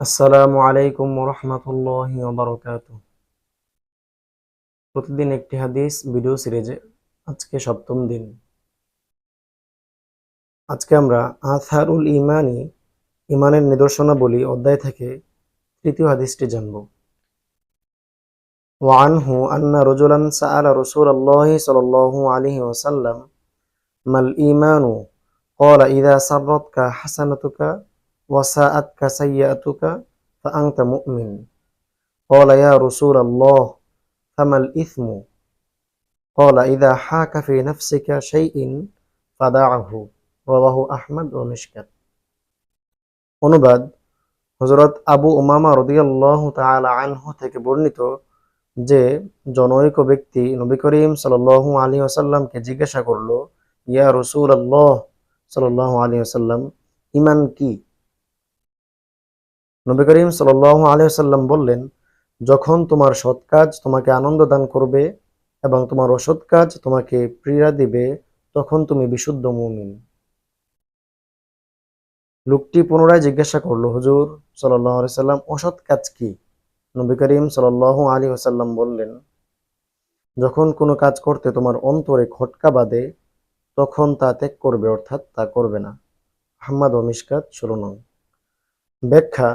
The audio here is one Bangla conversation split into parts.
আসসালামু আলাইকুম রহমতুল্লাহি ওবরকাত প্রতিদিন একটি হাদিস ভিডিও সিরিজে আজকে সপ্তম দিন আজকে আমরা আথারুল ইমানি ইমানের নিদর্শনাবলী অধ্যায় থেকে তৃতীয় হাদিসটি জানব وعنه أن رجلا سأل رسول الله صلى الله عليه وسلم ما الإيمان قال إذا سرتك حسنتك وساءتك سيئتك فأنت مؤمن قال يا رسول الله فما الإثم قال إذا حاك في نفسك شيء فدعه رواه أحمد ومشكت অনুবাদ হজরত আবু উমামা রদিয়াল্লাহু তাআলা আনহু থেকে বর্ণিত যে জনৈক ব্যক্তি নবী করিম সাল্লাল্লাহু আলাইহি ওয়াসাল্লামকে জিজ্ঞাসা করলো ইয়া রাসূলুল্লাহ সাল্লাল্লাহু আলাইহি ওয়াসাল্লাম ঈমান কি নবী করিম সাল্লাল্লাহু আলাইহি ওয়াসাল্লাম বললেন, যখন তোমার সৎ কাজ তোমাকে আনন্দ দান করবে এবং তোমার অসৎ কাজ তোমাকে পীড়া দিবে, তখন তুমি বিশুদ্ধ মুমিন। লোকটি পুনরায় জিজ্ঞাসা করল, হুজুর আলাইহি সাল্লাম অসৎ কাজ কি? নবী করিম সাল্লাল্লাহু আলাইহি ওয়াসাল্লাম বললেন, যখন কোনো কাজ করতে তোমার অন্তরে খটকা বাঁধে, তখন তা ত্যাগ করবে, অর্থাৎ তা করবে না। আহম্মদ ও ষোলো নং ব্যাখ্যা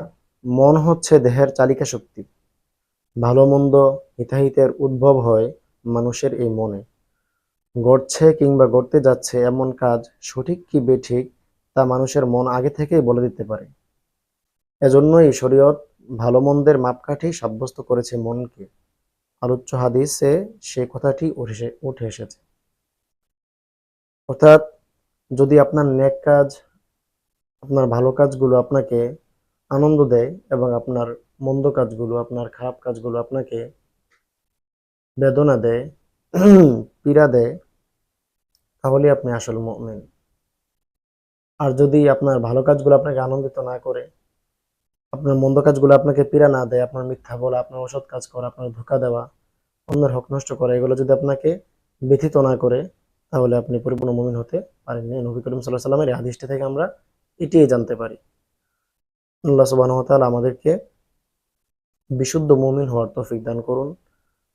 মন হচ্ছে দেহের চালিকা শক্তি। ভালো মন্দ হিতাহিতের উদ্ভব হয় মানুষের এই মনে। ঘটছে কিংবা ঘটতে যাচ্ছে এমন কাজ সঠিক কি বেঠিক তা মানুষের মন আগে থেকেই বলে দিতে পারে। এজন্যই শরীয়ত ভালো মন্দের মাপকাঠি সাব্যস্ত করেছে মনকে। আলোচ্য হাদিসে সে কথাটি উঠে উঠে এসেছে। অর্থাৎ যদি আপনার নেক কাজ, আপনার ভালো কাজগুলো আপনাকে আনন্দ দেয় এবং আপনার মন্দ কাজগুলো, আপনার খারাপ কাজগুলো আপনাকে বেদনা দেয়, পীড়া দেয়, তাহলে আপনি আসল মুমিন। আর যদি আপনার ভালো কাজগুলো আপনাকে আনন্দিত না করে, আপনার মন্দ কাজগুলো আপনাকে পীড়া না দেয়, আপনার মিথ্যা বলা, আপনার অসৎ কাজ করা, আপনার ধোকা দেওয়া, অন্যের হক নষ্ট করা, এগুলো যদি আপনাকে ব্যথিত না করে, তাহলে আপনি পরিপূর্ণ মুমিন হতে পারেননি। নবী করিম সাল্লাহ সাল্লামের হাদিসটি থেকে আমরা এটিই জানতে পারি। আল্লাহ সুবাহ তাআলা আমাদেরকে বিশুদ্ধ মুমিন হওয়ার তৌফিক দান করুন,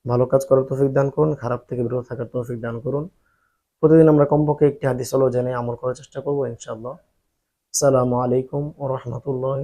ভালো কাজ করার তৌফিক দান করুন, খারাপ থেকে বিরত থাকার তৌফিক দান করুন। প্রতিদিন আমরা কমপক্ষে একটি হাদিস হলো জেনে আমল করার চেষ্টা করব ইনশাআল্লাহ। আসসালামু আলাইকুম ও রহমতুল্লাহ